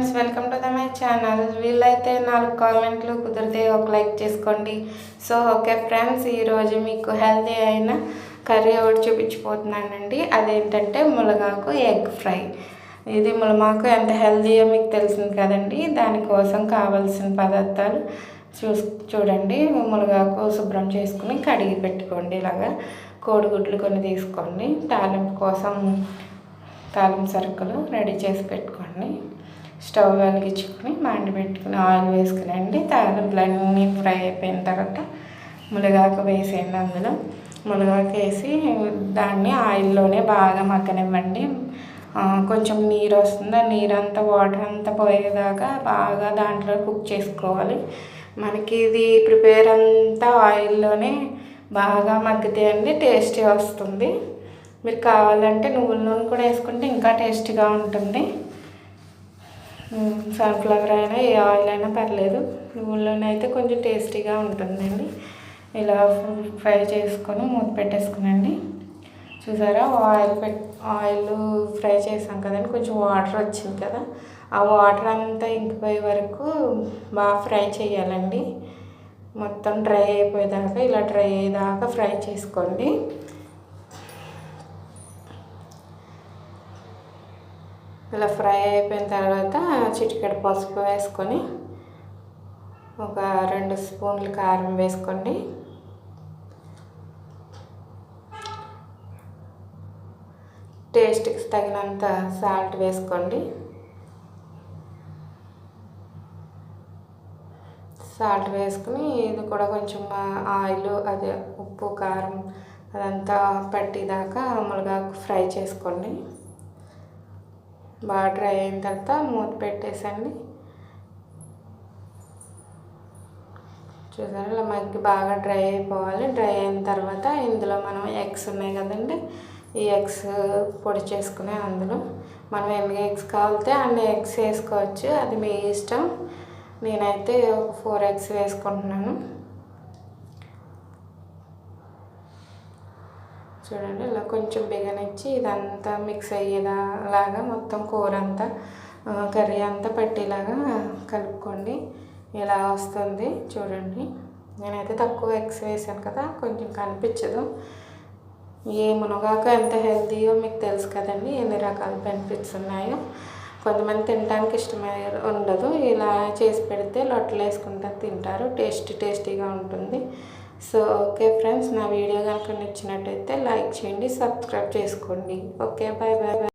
Friends welcome to the my channel. వీళ్ళైతే నాలుగు కామెంట్లు కుదిరితే ఒక లైక్ చేసుకోండి. సో ఓకే ఫ్రెండ్స్ ఈరోజు మీకు హెల్తీ అయిన కర్రీ ఒకటి చూపించిపోతున్నానండి. అదేంటంటే ములగాకు ఎగ్ ఫ్రై. ఇది ములమాకు ఎంత హెల్తీయో మీకు తెలిసింది కదండి. దానికోసం కావాల్సిన పదార్థాలు చూస్ చూడండి. మునగాకు శుభ్రం చేసుకుని కడిగి పెట్టుకోండి. ఇలాగా కోడిగుడ్లు కొన్ని తీసుకోండి. తాలింపు కోసం తాలింపు సరుకులు రెడీ చేసి పెట్టుకోండి. స్టవ్ వెలిగించుకొని మండి పెట్టుకుని ఆయిల్ వేసుకునండి. తాలింపులు అన్నీ ఫ్రై అయిపోయిన తర్వాత మునగాకు వేసేయండి అందులో. మునగాకు వేసి దాన్ని ఆయిల్లోనే బాగా మగ్గనివ్వండి. కొంచెం నీరు వస్తుంది. ఆ నీరు అంతా వాటర్ అంతా పోయేదాకా బాగా దాంట్లో కుక్ చేసుకోవాలి. మనకి ఇది ప్రిపేర్ అంతా ఆయిల్లోనే బాగా మగ్గితే అండి టేస్టీ వస్తుంది. మీరు కావాలంటే నువ్వుల నూనె కూడా వేసుకుంటే ఇంకా టేస్టీగా ఉంటుంది. సన్ఫ్లవర్ అయినా ఏ ఆయిల్ అయినా పర్లేదు. నువ్వుల అయితే కొంచెం టేస్టీగా ఉంటుందండి. ఇలా ఫ్రై చేసుకొని మూత పెట్టేసుకునండి. చూసారా? ఆయిల్ పెట్ ఆయిల్ ఫ్రై చేసాం కదండి. కొంచెం వాటర్ వచ్చింది కదా. ఆ వాటర్ అంతా ఇంకిపోయే వరకు బాగా ఫ్రై చేయాలండి. మొత్తం డ్రై అయిపోయేదాకా ఇలా డ్రై అయ్యేదాకా ఫ్రై చేసుకోండి. ఇలా ఫ్రై అయిపోయిన తర్వాత చిటికెడు పసుపు వేసుకొని ఒక రెండు స్పూన్లు కారం వేసుకోండి. టేస్ట్కి తగినంత సాల్ట్ వేసుకోండి. సాల్ట్ వేసుకుని ఇది కూడా కొంచెం ఆయిల్ అదే ఉప్పు కారం అదంతా పట్టిదాకా మామూలుగా ఫ్రై చేసుకోండి. బాగా డ్రై అయిన తర్వాత మూత పెట్టేసండి. చూసారా ఇలా మగ్గి బాగా డ్రై అయిపోవాలి. డ్రై అయిన తర్వాత ఇందులో మనం ఎగ్స్ ఉన్నాయి కదండి ఈ ఎగ్స్ పొడి చేసుకునే అందులో. మనం ఎన్ని ఎగ్స్ కావాలితే అన్ని ఎగ్స్ వేసుకోవచ్చు. అది మీ ఇష్టం. నేనైతే ఒక ఫోర్ ఎగ్స్ వేసుకుంటున్నాను. చూడండి ఇలా కొంచెం బిగనిచ్చి ఇదంతా మిక్స్ అయ్యేలాగా మొత్తం కూర అంతా కర్రీ అంతా పట్టేలాగా కలుపుకోండి. ఇలా వస్తుంది చూడండి. నేనైతే తక్కువ ఎగ్స్ వేసాను కదా కొంచెం కనిపించదు. ఏ మునగాక ఎంత హెల్తీయో మీకు తెలుసు కదండి ఎన్ని రకాల బెనిఫిట్స్ ఉన్నాయో. కొంతమంది తినడానికి ఇష్టమై ఉండదు ఇలా చేసి పెడితే లొట్టలు వేసుకుంటారు తింటారు. టేస్టీ టేస్టీగా ఉంటుంది. సో ఓకే ఫ్రెండ్స్ నా వీడియో కనుక నచ్చినట్టయితే లైక్ చేయండి సబ్స్క్రైబ్ చేసుకోండి. Okay bye bye bye